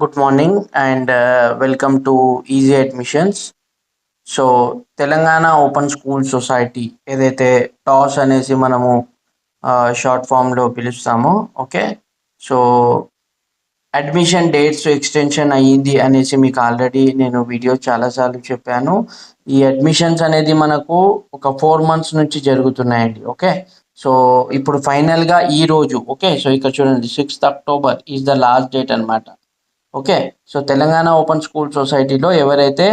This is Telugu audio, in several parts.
Good morning and uh, welcome to easy admissions. So Telangana open school society ఏదైతే టాస్ అనేసి మనము uh, షార్ట్ ఫామ్లో పిలుస్తామో okay? So admission dates extension అయ్యింది అనేసి మీకు ఆల్రెడీ నేను వీడియో చాలాసార్లు చెప్పాను. ఈ అడ్మిషన్స్ అనేది మనకు ఒక ఫోర్ మంత్స్ నుంచి జరుగుతున్నాయండి ఓకే? సో ఇప్పుడు ఫైనల్గా ఈ రోజు ఓకే? సో ఇక్కడ చూడండి sixth October is the last date అనమాట okay? So Telangana open school సొసైటీలో ఎవరైతే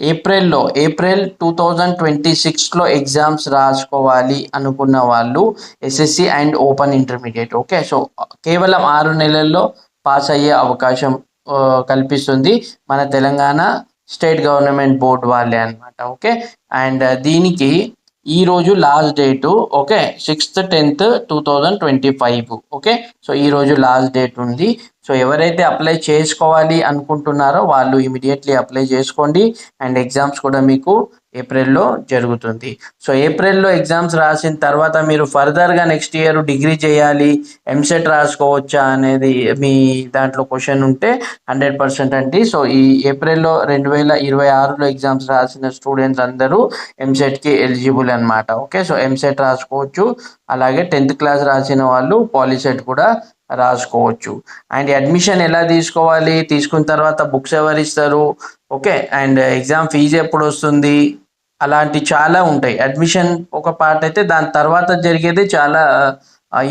ఏప్రిల్లో ఏప్రిల్ టూ థౌజండ్ ట్వంటీ సిక్స్లో ఎగ్జామ్స్ రాసుకోవాలి అనుకున్న వాళ్ళు SSC and open intermediate okay? So కేవలం ఆరు నెలల్లో పాస్ అయ్యే అవకాశం కల్పిస్తుంది మన తెలంగాణ స్టేట్ గవర్నమెంట్ బోర్డు వాళ్ళే అనమాట ఓకే? అండ్ దీనికి ఈరోజు last date okay sixth tenth two thousand twenty five okay so ఈ రోజు లాస్ట్ డేట్ ఉంది. సో ఎవరైతే అప్లై చేసుకోవాలి అనుకుంటున్నారో వాళ్ళు ఇమీడియట్లీ అప్లై చేసుకోండి. అండ్ ఎగ్జామ్స్ కూడా మీకు ఏప్రిల్లో జరుగుతుంది. సో ఏప్రిల్లో ఎగ్జామ్స్ రాసిన తర్వాత మీరు ఫర్దర్గా నెక్స్ట్ ఇయర్ డిగ్రీ చేయాలి ఎంసెట్ రాసుకోవచ్చా అనేది మీ దాంట్లో క్వశ్చన్ ఉంటే హండ్రెడ్ పర్సెంట్ అండి. సో ఈ ఏప్రిల్లో రెండు వేల ఇరవై ఆరులో ఎగ్జామ్స్ రాసిన స్టూడెంట్స్ అందరూ ఎంసెట్కి ఎలిజిబుల్ అనమాట ఓకే సో ఎంసెట్ రాసుకోవచ్చు. అలాగే టెన్త్ క్లాస్ రాసిన వాళ్ళు పాలిసెట్ కూడా రాసుకోవచ్చు. అండ్ అడ్మిషన్ ఎలా తీసుకోవాలి? తీసుకున్న తర్వాత బుక్స్ ఎవరు ఇస్తారు? ఓకే అండ్ ఎగ్జామ్ ఫీజు ఎప్పుడు వస్తుంది? అలాంటి చాలా ఉంటాయి. అడ్మిషన్ ఒక పార్ట్ అయితే దాని తర్వాత జరిగేది చాలా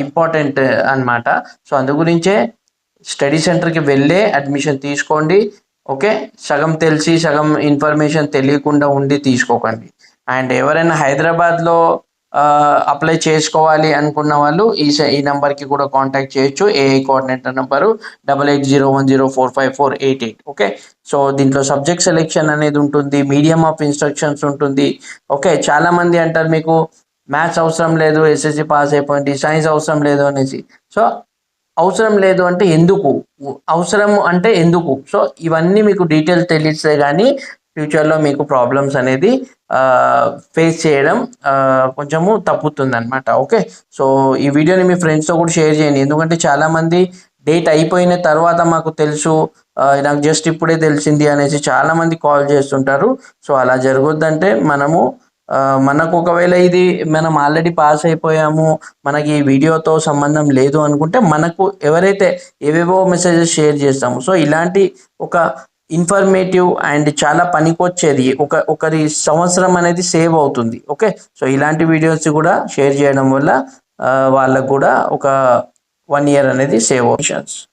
ఇంపార్టెంట్ అనమాట సో అందు గురించే స్టడీ సెంటర్కి వెళ్ళే అడ్మిషన్ తీసుకోండి. ఓకే సగం తెలిసి సగం ఇన్ఫర్మేషన్ తెలియకుండా ఉండి తీసుకోకండి. అండ్ ఎవరైనా హైదరాబాద్లో అప్లై చేసుకోవాలి అనుకున్న వాళ్ళు ఈ ఈ నెంబర్కి కూడా కాంటాక్ట్ చేయొచ్చు. AI coordinator number double eight zero one zero four five four eight eight okay so దీంట్లో సబ్జెక్ట్ సెలెక్షన్ అనేది ఉంటుంది మీడియం ఆఫ్ ఇన్స్ట్రక్షన్స్ ఉంటుంది. ఓకే చాలామంది అంటారు మీకు మ్యాథ్స్ అవసరం లేదు ఎస్ఎస్సి పాస్ అయిపోయింది సైన్స్ అవసరం లేదు అనేసి. సో అవసరం లేదు అంటే ఎందుకు? అవసరం అంటే ఎందుకు? సో ఇవన్నీ మీకు డీటెయిల్స్ తెలిస్తే కానీ ఫ్యూచర్లో మీకు ప్రాబ్లమ్స్ అనేది ఫేస్ చేయడం కొంచెము తప్పుతుంది అనమాట ఓకే సో ఈ వీడియోని మీ ఫ్రెండ్స్తో కూడా షేర్ చేయండి. ఎందుకంటే చాలామంది డేట్ అయిపోయిన తర్వాత మాకు తెలుసు నాకు జస్ట్ ఇప్పుడే తెలిసింది అనేసి చాలామంది కాల్ చేస్తుంటారు. సో అలా జరగొద్దంటే మనము మనకు ఒకవేళ ఇది మనం ఆల్రెడీ పాస్ అయిపోయాము మనకి ఈ వీడియోతో సంబంధం లేదు అనుకుంటే మనకు ఎవరైతే ఏవేవో మెసేజెస్ షేర్ చేస్తాము. సో ఇలాంటి ఒక ఇన్ఫర్మేటివ్ అండ్ చాలా పనికొచ్చేది. ఒక ఒకరి సంవత్సరం అనేది సేవ్ అవుతుంది. ఓకే? సో ఇలాంటి వీడియోస్ కూడా షేర్ చేయడం వల్ల వాళ్ళకు కూడా ఒక వన్ ఇయర్ అనేది సేవ్ ఆప్షన్స్